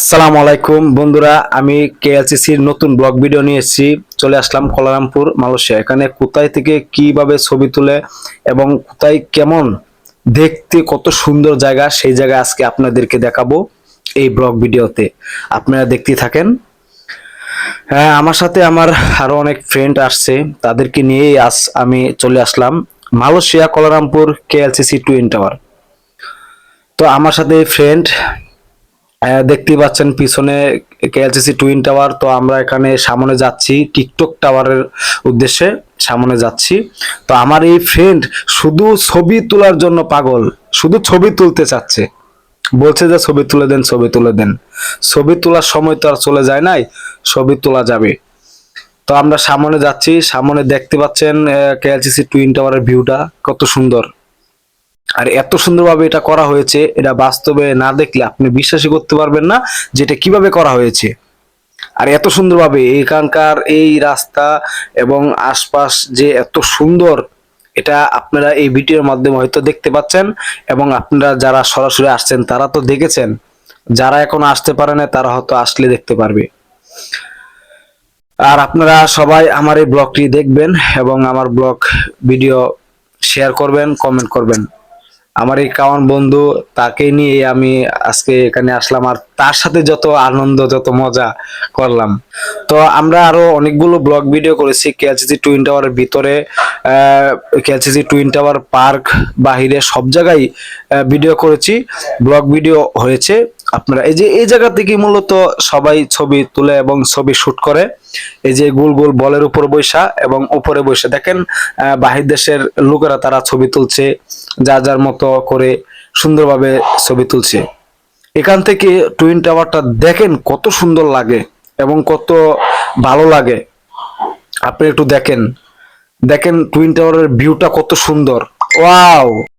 আসসালামু আলাইকুম। বন্ধুরা, আমি কেএলসিসির নতুন ব্লগ ভিডিও নিয়ে এসেছি। চলে আসলাম কলারামপুর, মালয়েশিয়া। এখানে কোথায় থেকে কীভাবে ছবি তুলে এবং কোথায় কেমন দেখতে কত সুন্দর জায়গা, সেই জায়গা আজকে আপনাদেরকে দেখাবো এই ব্লগ ভিডিওতে। আপনারা দেখতে থাকেন। হ্যাঁ আমার সাথে আমার আরও অনেক ফ্রেন্ড আসছে, তাদেরকে নিয়েই আজ আমি চলে আসলাম। Malaysia, Kuala Lumpur, KLCC twin tower. তো আমার সাথে ফ্রেন্ড দেখতেই পাচ্ছেন পিছনে কেএলসিসি টুইন টাওয়ার তো আমরা এখানে সামনে যাচ্ছি টিকটক টাওয়ারের উদ্দেশ্যে, সামনে যাচ্ছি। তো আমার এই ফ্রেন্ড শুধু ছবি তোলার জন্য পাগল, শুধু ছবি তুলতে চাচ্ছে। বলছে যে ছবি তুলে দেন, ছবি তুলে দেন। ছবি তোলার সময় তো আর চলে যায় নাই, ছবি তোলা যাবে। তো আমরা সামনে যাচ্ছি, সামনে দেখতে পাচ্ছেন কেএলসিসি টুইন টাওয়ারের ভিউটা কত সুন্দর। আর এত সুন্দরভাবে এটা করা হয়েছে, এটা বাস্তবে না দেখলে আপনি বিশ্বাসই করতে পারবেন না যে এটা কীভাবে করা হয়েছে। আর এত সুন্দরভাবে এখানকার এই রাস্তা এবং আশপাশ যে এত সুন্দর, এটা আপনারা এই ভিডিওর মাধ্যমে হয়তো দেখতে পাচ্ছেন এবং আপনারা যারা সরাসরি আসছেন তারা তো দেখেছেন, যারা এখন আসতে পারে না তারা হয়তো আসলে দেখতে পারবে। আর আপনারা সবাই আমার এই ব্লগটি দেখবেন এবং আমার ব্লগ ভিডিও শেয়ার করবেন কমেন্ট করবেন। আমার এই কাওয়ান বন্ধু, তাকে নিয়ে আমি আজকে এখানে আসলাম আর তার সাথে যত আনন্দ, যত মজা করলাম। তো আমরা আরও অনেকগুলো ব্লগ ভিডিও করেছি কেএলসিসি টুইন টাওয়ারের ভিতরে কেএলসিসি টুইন টাওয়ার পার্ক বাহিরে সব জায়গায় ভিডিও করেছি। ব্লগ ভিডিও হয়েছে। আপনারা এই যে, এই জায়গা থেকে মূলত সবাই ছবি তুলে এবং ছবি শুট করে। এই যে গোল গোল বলের উপর বৈশা এবং উপরে বসে দেখেন বাহির দেশের লোকেরা তারা ছবি তুলছে, যা যার মতো করে সুন্দরভাবে ছবি তুলছে। এখান থেকে টুইন টাওয়ারটা দেখেন কত সুন্দর লাগে এবং কত ভালো লাগে। আপনি একটু দেখেন। দেখেন টুইন টাওয়ারের ভিউটা কত সুন্দর। ওয়াও!